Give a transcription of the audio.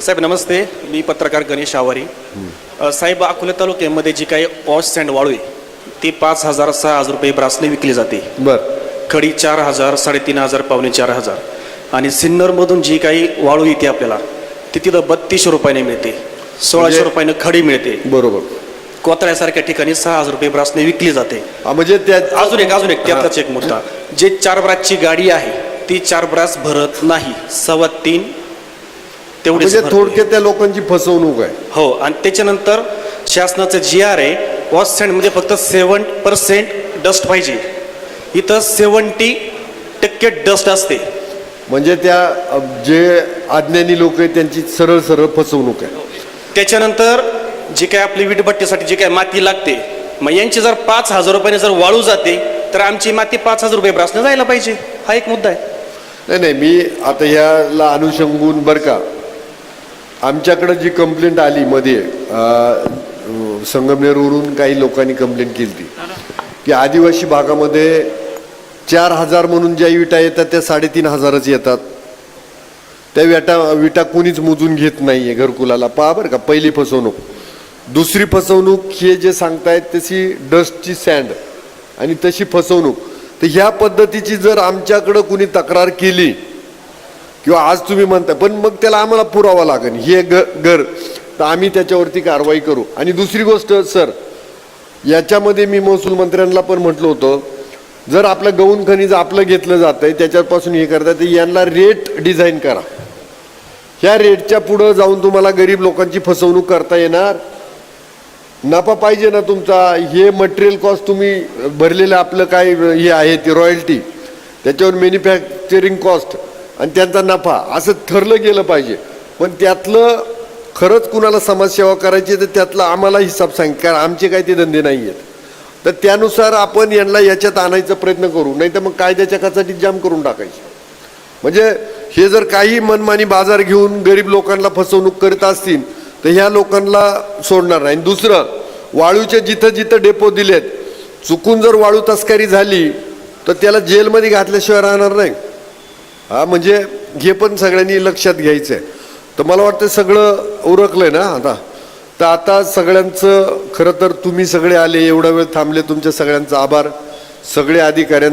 साहेब नमस्ते. मी पत्रकार गणेश आवारी. साहेब अकोला तालुक्यामध्ये जी काही पॉश सँड वाळू आहे ती पाच हजार सहा हजार रुपये ब्रासने विकली जाते. बर. खडी चार हजार साडेतीन हजार पावणे चार हजार. आणि सिन्नरमधून जी काही वाळू येते आपल्याला ती तिथं बत्तीसशे रुपयाने मिळते. सोळाशे म्हणजे- रुपयानं खडी मिळते. बरोबर. कोतळ्यासारख्या ठिकाणी सहा हजार रुपये ब्रासने विकली जाते. हा, म्हणजे त्या अजून एक अजून एक त्यातलाच एक मुद्दा. जे चार ब्रासची गाडी आहे ती चार ब्रास भरत नाही. सव्वा तीन तेवढीच म्हणजे. थोडक्यात त्या लोकांची फसवणूक आहे. हो आणि त्याच्यानंतर शासनाचं जी आर आहे वॉश सँडमध्ये फक्त सेवन पर्सेंट डस्ट पाहिजे. इथं सेवन्टी टक्के डस्ट असते. म्हणजे त्या जे अज्ञानी लोक आहेत त्यांची सरळ सरळ फसवणूक आहे. त्याच्यानंतर जी काय आपली वीटभट्टीसाठी जी काय माती लागते मग यांची जर पाच हजार रुपयाने जर वाळू जाते तर आमची माती पाच हजार रुपये ब्रासने जायला पाहिजे. हा एक मुद्दा आहे. नाही नाही मी आता ह्याला अनुषंगून बरं का आमच्याकडं जी कंप्लेंट आली मध्ये संगमनेरवरून काही लोकांनी कंप्लेंट केली ती की आदिवासी भागामध्ये चार हजार म्हणून ज्या विटा येतात त्या साडेतीन हजारच येतात. त्या विटा विटा कोणीच मोजून घेत नाही आहे घरकुलाला. पहा बरं का पहिली फसवणूक. दुसरी फसवणूक हे जे सांगतायत तशी डस्टची सँड आणि तशी फसवणूक. तर ह्या पद्धतीची जर आमच्याकडं कुणी तक्रार केली किंवा आज तुम्ही म्हणता पण मग त्याला आम्हाला पुरावा लागेल. हे ग घर तर आम्ही त्याच्यावरती कारवाई करू. आणि दुसरी गोष्ट सर याच्यामध्ये मी महसूल मंत्र्यांना पण म्हटलं होतं जर आपलं गौण खनिज आपलं घेतलं जातं आहे त्याच्यापासून हे करता तर यांना रेट डिझाईन करा. ह्या रेटच्या पुढं जाऊन तुम्हाला गरीब लोकांची फसवणूक करता येणार. नफा पाहिजे ना तुमचा. हे मटेरियल कॉस्ट तुम्ही भरलेलं आपलं काय हे आहे ती रॉयल्टी त्याच्यावर मॅन्युफॅक्चरिंग कॉस्ट आणि त्यांचा नफा असं ठरलं गेलं पाहिजे. पण त्यातलं खरंच कुणाला समाजसेवा करायची तर त्यातला आम्हाला हिसाब सांग कारण आमचे काही ते धंदे नाही आहेत. तर त्यानुसार आपण यांना याच्यात आणायचा प्रयत्न करू नाही तर मग कायद्याच्या काचाटी जाम करून टाकायची. म्हणजे हे जर काही मनमानी बाजार घेऊन गरीब लोकांना फसवणूक करत असतील तर ह्या लोकांना सोडणार नाही. आणि दुसरं वाळूचे जिथं जिथं डेपो दिलेत चुकून जर वाळू तस्करी झाली तर त्याला जेलमध्ये घातल्याशिवाय राहणार नाही. हा म्हणजे हे पण सगळ्यांनी लक्षात घ्यायचं आहे तर मला वाटतं सगळं उरकलंय ना आता. तर आता सगळ्यांचं खरं तर तुम्ही सगळे आले एवढा वेळ थांबले तुमच्या सगळ्यांचा आभार. सगळे अधिकाऱ्यांचा